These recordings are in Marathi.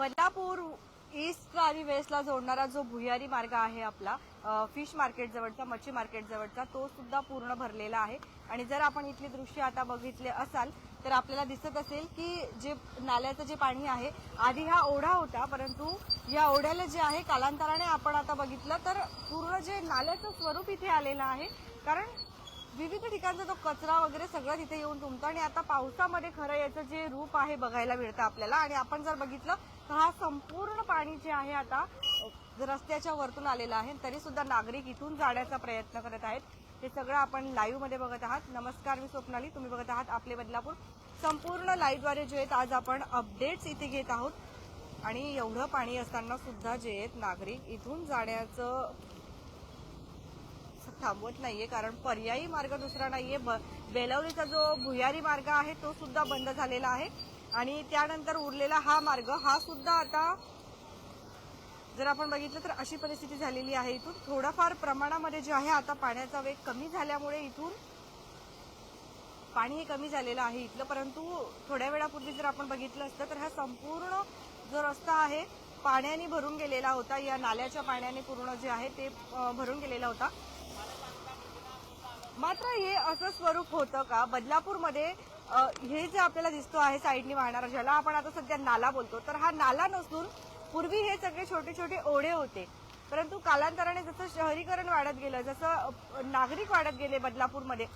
बदलापूर ईस्ट आणि वेस्टला जोडणारा जो भुयारी मार्ग आहे आपला फिश मार्केट जवळचा मच्छी मार्केट जवळचा तो सुद्धा पूर्ण भरलेला आहे. आणि जर आपण इथली दृश्य आता बघितले असाल तर आपल्याला दिसत असेल की जे नाल्याचं जे पाणी आहे आधी हा ओढा होता परंतु या ओढ्याला जे आहे कालांतराने आपण आता बघितलं तर पूर्ण जे नाल्याचं स्वरूप इथे आलेलं आहे. कारण विविध ठिकाणचा तो कचरा वगैरे सगळं तिथे येऊन तुमतं आणि आता पावसामध्ये खरं याचं जे रूप आहे बघायला मिळतं आपल्याला. आणि आपण जर बघितलं तर हा संपूर्ण पाणी जे आहे आता रस्त्याच्या वरतून आलेला आहे. तरी सुद्धा नागरिक इथून जाण्याचा प्रयत्न करत आहेत. हे सगळं आपण लाईव्हमध्ये बघत आहात. नमस्कार मी स्वप्नाली. तुम्ही बघत आहात आपले बदलापूर. संपूर्ण लाईव्हद्वारे जे आहेत आज आपण अपडेट्स इथे घेत आहोत. आणि एवढं पाणी असताना सुद्धा जे आहेत नागरिक इथून जाण्याचं थांबवत नाहीये. कारण पर्यायी मार्ग दुसरा नाहीये. ब- बेलवलीचा जो भुयारी मार्ग आहे तो सुद्धा बंद झालेला आहे. आणि त्यानंतर उरलेला हा मार्ग हा सुद्धा आता जर आपण बघितलं तर अशी परिस्थिती झालेली आहे इथून. थोडाफार प्रमाणामध्ये जे आहे आता पाण्याचा वेग कमी झाल्यामुळे इथून पाणी हे कमी झालेलं आहे इथलं. परंतु थोड्या वेळापूर्वी जर आपण बघितलं असतं तर हा संपूर्ण जो रस्ता आहे पाण्याने भरून गेलेला होता. या नाल्याच्या पाण्याने पूर्ण जे आहे ते भरून गेलेला होता. मात्र हे असं स्वरूप होतं का? बदलापूरमध्ये हे जे आपल्याला दिसतो आहे साईडनी वाहणारा ज्याला आपण आता सध्या नाला बोलतो. तर हा नाला नसून पूर्वी हे सगळे छोटे छोटे ओढे होते. परंतु कालांतराने जसं शहरीकरण वाढत गेलं जसं नागरिक वाढत गेले बदलापूरमध्ये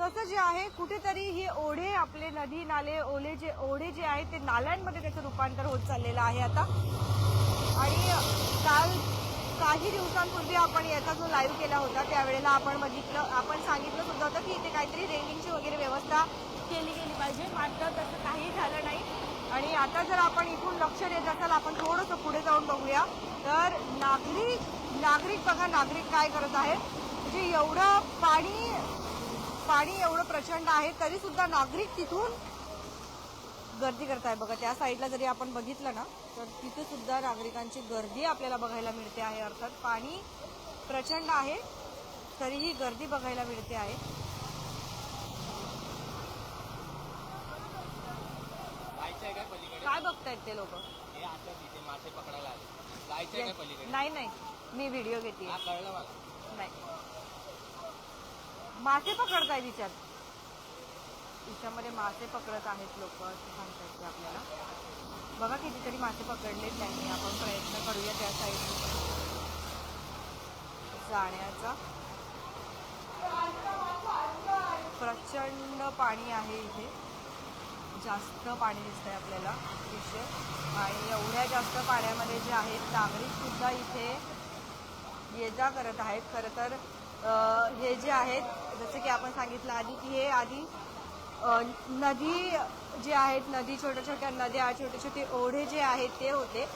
तसं जे आहे कुठेतरी हे ओढे आपले नदी नाले ओले जे ओढे जे आहेत ते नाल्यांमध्ये त्याचं रूपांतर होत चाललेलं आहे आता. आणि काल काही दिवसांपूर्वी आपण याचा जो लाईव्ह केला होता त्यावेळेला आपण बघितलं आपण सांगितलं सुद्धा होतं की इथे काहीतरी रेलिंगची वगैरे व्यवस्था केली गेली पाहिजे. मात्र तसं काही झालं नाही. आणि आता जर आपण इथून लक्ष देत असाल आपण थोडंसं पुढे जाऊन बघूया. तर नागरिक नागरिक बघा नागरिक काय करत आहेत. म्हणजे एवढं पाणी पाणी एवढं प्रचंड आहे तरी सुद्धा नागरिक तिथून गर्दी करत आहे बघा त्या साईडला जरी आपण बघितलं ना तर तिथे सुद्धा नागरिकांची गर्दी आपल्याला बघायला मिळते आहे. अर्थात पाणी प्रचंड आहे तरीही गर्दी बघायला मिळते आहे जायचंय काय बघतायत ते लोक? हे आता तिथे मासे पकडायला आले. जायचंय काय पलीकडे? नाही नाही. मी व्हिडिओ घेते हा कळलं मला. नाही. मासे पकडताय तिच्यात? तिच्यामध्ये मासे पकडत आहेत लोक असं सांगतात ते आपल्याला. बघा कितीतरी मासे पकडले त्यांनी. आपण प्रयत्न करूया त्या साईड जाण्याचा. प्रचंड पाणी आहे इथे. जास्त पाणी दिसतंय आपल्याला विषय. आणि एवढ्या जास्त पाण्यामध्ये जे आहेत नागरिकसुद्धा इथे ये जा करत आहेत. खरं तर हे जे आहेत जसं की आपण सांगितलं आधी की हे आधी नदी जे आहेत नदी छोट्या छोट्या नद्या छोटे छोटे ओढे जे आहेत ते होते.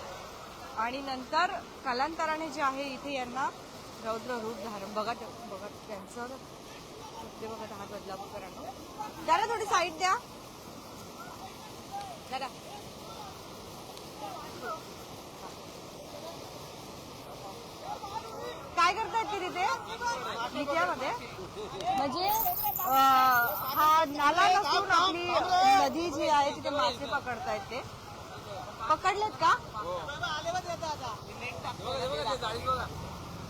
आणि नंतर कालांतराने जे आहे इथे यांना रौद्र रूप धारण. बघा बघत बघा त्यांचं ते बघत आहात बदलापूरकरांना त्याला थोडी साईड द्या. जरा काय करतायत ते तिथे? नित्यामध्ये म्हणजे हा नाला नसून आपली नदी जी आहे तिथे मासे पकडतायत ते. पकडलेत का?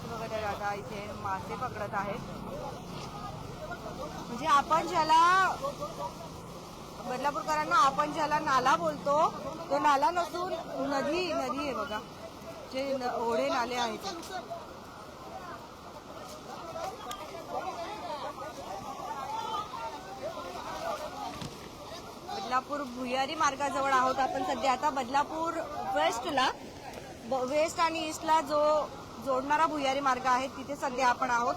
बघा त्या दादा इथे मासे पकडत आहेत. म्हणजे आपण ज्याला बदलापूरकरांना आपण ज्याला नाला बोलतो तो नाला नसून नदी नदी आहे बघा. जे ओढे नाले आहेत. बदलापूर भुयारी मार्गाजवळ आहोत आपण सध्या. आता बदलापूर वेस्टला वेस्ट आणि ईस्टला जो जोडणारा भुयारी मार्ग आहे तिथे सध्या आपण आहोत.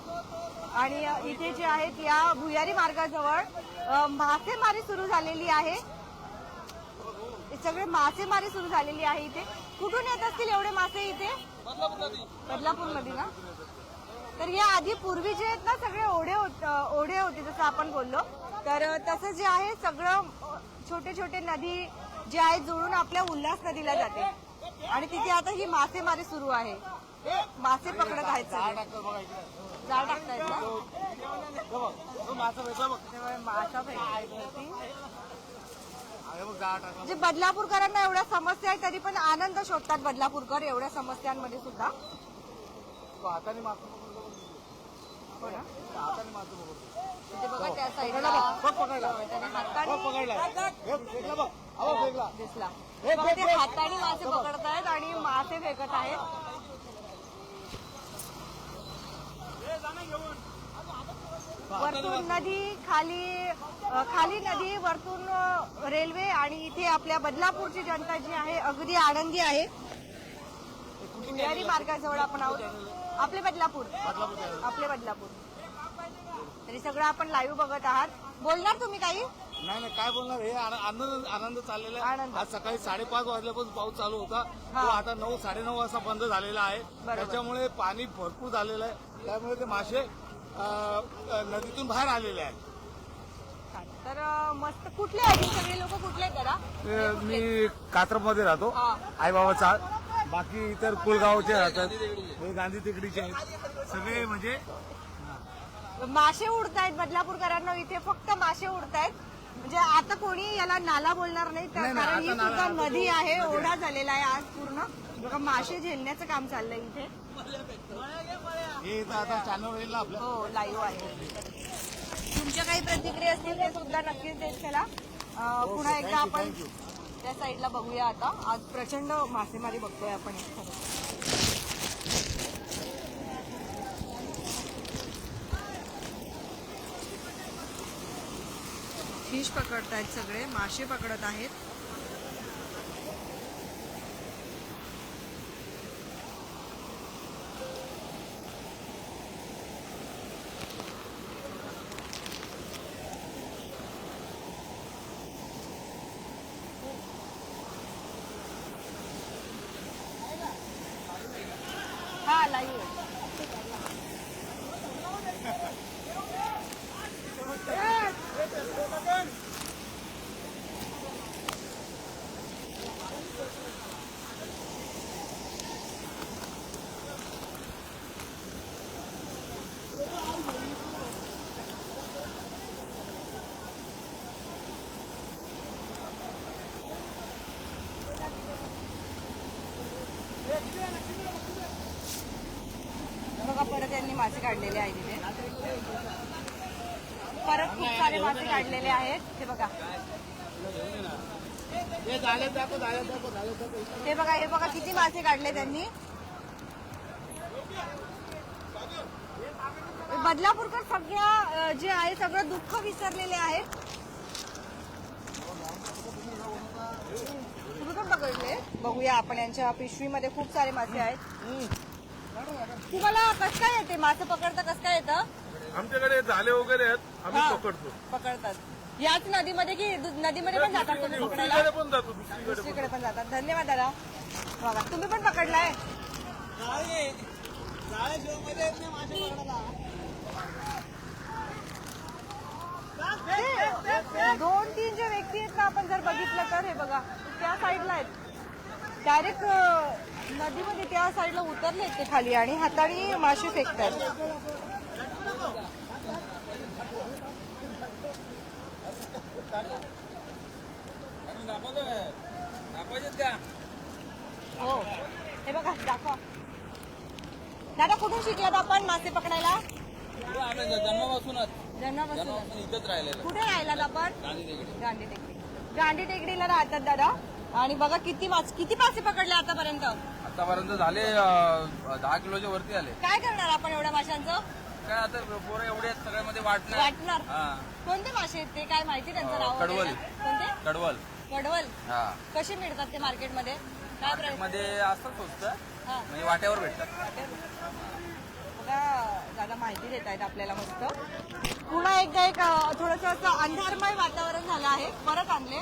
आणि इथे जे आहेत या भुयारी मार्गाजवळ मासेमारी सुरू झालेली आहे. सगळे मासेमारी सुरू झालेली आहे इथे. कुठून येत असतील एवढे मासे इथे? बदलापूर नदी ना? तर या आधी पूर्वी जे आहेत ना सगळे ओढे ओढे होते जसं आपण बोललो. तर तसं जे आहे सगळं छोटे छोटे नदी जे आहे जुळून आपल्या उल्हास नदीला जाते. आणि तिथे आता ही मासेमारी सुरू आहे. मासे पकडत आहेत जाळ टाकतायत ना? मासा जे बदलापूरकरांना एवढ्या समस्या आहेत तरी पण आनंद शोधतात बदलापूरकर एवढ्या समस्यांमध्ये सुद्धा. हाताने मासे पकडतो हो ना? हाताने मासे पकडतो. बघा त्या. साईडला. हे दिसला. हे ते. हाताने मासे पकडत आहेत आणि मासे फेकत आहेत. वरतून नदी खाली खाली नदी वरतून रेल्वे आणि इथे आपल्या बदलापूरची जनता जी आहे अगदी आनंदी आहे. मार्गाजवळ आपण आहोत. आपले बदलापूर. आपले बदलापूर. तरी सगळं आपण लाईव्ह बघत आहात. बोलणार तुम्ही काही? नाही नाही काय बोलणार? हे आन- आनंद आनंद चाललेला. आहे. आज सकाळी साडेपाच वाजल्यापासून पाऊस चालू होता. तो आता नऊ साडेनऊ वाजता बंद झालेला आहे. त्याच्यामुळे पाणी भरपूर झालेलं आहे. त्यामुळे ते मासे नदीतून बाहेर आलेले आहेत. तर मस्त कुठले आहेत ही सगळे लोक कुठले दादा ते मी कात्रपमध्ये राहतो. आई बाबाचा बाकी इतर कुलगावचे राहतात. हे गांधी तिकडीचे आहेत. सगळे म्हणजे मासे उडतायत बदलापूरकरांना इथे फक्त मासे उडतायत. म्हणजे आता कोणी याला नाला बोलणार नाही तर नाही, नाही, कारण ही आता सुद्धा नदी आहे ओढा झालेला आहे आज पूर्ण. बघा मासे झेलण्याचं काम चाललंय इथे. हे इथं आता चॅनल हो लाईव्ह आहे. तुमच्या काही प्रतिक्रिया असतील ते सुद्धा नक्कीच देत चला. अं, पुन्हा एकदा आपण. त्या साईडला बघूया आता. आज प्रचंड मासेमारी बघतोय आपण इथे. फिश पकडत आहेत सगळे मासे पकडत आहेत. हा लाईव्ह बघा परत यांनी मासे काढलेले आहेत इथे परत खूप सारे मासे काढलेले आहेत. हे बघा. हे हे बघा हे बघा किती मासे काढले त्यांनी. बदलापूरकर सगळ्या जे आहे सगळं दुःख विसरलेले आहेत. पकडले बघूया आपण यांच्या पिशवीमध्ये खूप सारे मासे आहेत. तुम्हाला कसं काय येते? मासे पकडता कसं काय येतं? आमच्याकडे झाले वगैरे आहेत आम्ही हा. पकडतो. पकडतात. याच नदीमध्ये की दु- नदीमध्ये पण जातात तुम्ही पकडायला? दुसरीकडे पण जातो दुसरीकडे दुसरीकडे पण जातात. धन्यवाद दादा. बघा तुम्ही पण पकडलाय? ते दोन तीन जे व्यक्ती आहेत ना आपण जर बघितलं तर हे बघा त्या साईडला आहेत. डायरेक्ट नदीमध्ये त्या साईडला उतरले ते खाली आणि हाताने मासे फेकतात. हो. हे बघा दाखवा. दादा कुठून शिकलात आपण मासे पकडायला? जन्मापासूनच. जन्मापासून इथंच राहिलेलं कुठे राहिलात आपण? गांधी टेकडी. गांधी टेकडीला राहतात दादा. आणि बघा किती मास किती मासे पकडले आतापर्यंत? आतापर्यंत झाले अं, दहा किलोच्या वरती आले काय करणार आपण एवढ्या माशांचं? काय आता पोरं एवढे आहेत सगळ्यामध्ये वाटणार वाटणार. हा. कोणते मासे आहेत ते? काय माहिती त्यांचं अं, नाव कडवल. कोणते? कडवल. कडवल. हा. कसे मिळतात ते मार्केटमध्ये? काय प्राइसमध्ये असतात स्वस्त. हा. म्हणजे वाट्यावर भेटतात. बघा दादा माहिती देत आहेत आपल्याला मस्त. पुन्हा एकदा एक थोडस असं अंधारमय वातावरण झालं आहे. परत आणले.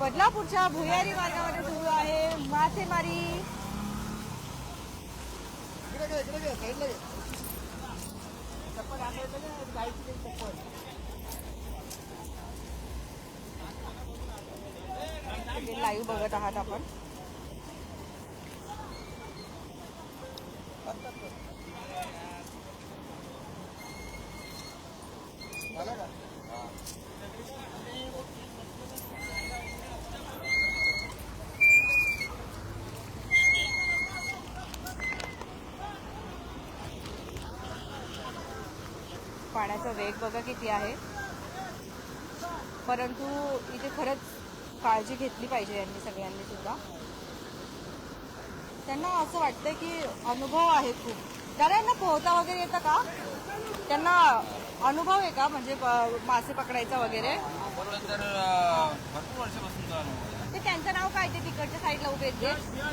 बदलापूरच्या भुयारी मार्गामध्ये सुरू आहे मासेमारी. लाईव्ह बघत आहात आपण. पाण्याचा वेग बघा किती आहे. परंतु इथे खरंच काळजी घेतली पाहिजे यांनी सगळ्यांनी सुद्धा. त्यांना असं वाटतं की अनुभव आहे खूप. दादा यांना पोहता वगैरे येतं का? त्यांना अनुभव आहे का? म्हणजे मासे पकडायचा वगैरे? तो त्यांचं नाव काय? ते तिकडच्या साईडला उभे आहेत?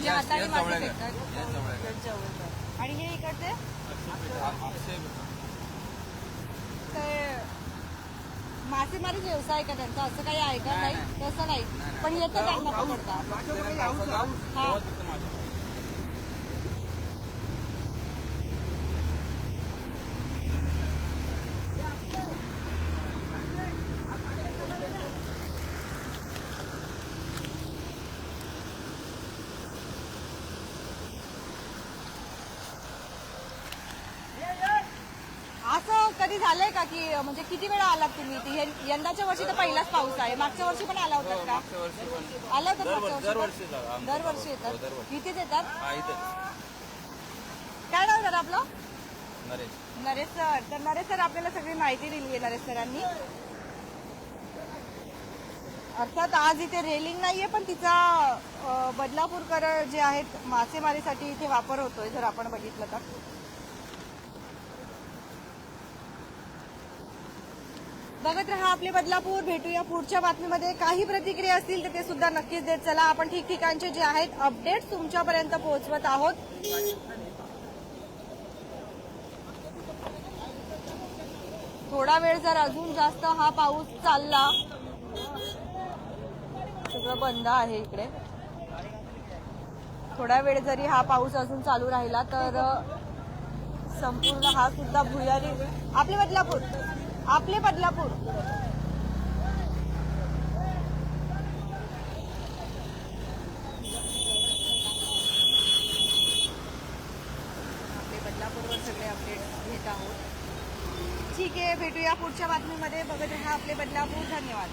जे हाताने मासे जवळेकर. आणि हे इकडचे? मासेमारी व्यवसाय का त्यांचा? असं काही आहे का? नाही, नाही? तसं नाही. पण येतं त्यांना पकडता. हा असं कधी झालंय का की म्हणजे किती वेळा आलात तुम्ही इथे? हे- यंदाच्या वर्षी तर पहिलाच पाऊस आहे. मागच्या वर्षी पण आला होतात का? मागच्या वर्षी पण. आला होता मागच्या वर्षी दरवर्षी पण? जाऊ. आमचं दरवर्षी हो, येतात. दरवर्षी. इथेच येतात? हा काय नाव दादा आपलं? नरेश. नरेश सर. तर नरेश सर आपल्याला सगळी माहिती दिली आहे नरेश सरांनी. अर्थात आज इथे रेलिंग नाहीये पण तिचा अ, बदलापूरकर जे आहेत मासेमारीसाठी इथे वापर होतोय जर आपण बघितलं तर. बघत राहा आपले बदलापूर. भेटूया पुढच्या बातमीमध्ये. काही प्रतिक्रिया असतील तर ते सुद्धा नक्कीच देत चला. आपण ठिकठिकाणचे जे आहेत अपडेट्स तुमच्यापर्यंत पोहोचवत आहोत. थोडा वेळ जर अजून जास्त हा पाऊस चालला. सगळं बंद आहे इकडे. थोडा वेळ जरी हा पाऊस अजून चालू राहिला तर संपूर्ण हा सुद्धा भुयारी आपले बदलापूर. आपले बदलापुर. ठीक आहे भेटूया पुढच्या बातमीमध्ये. बघत बदलापूर. धन्यवाद.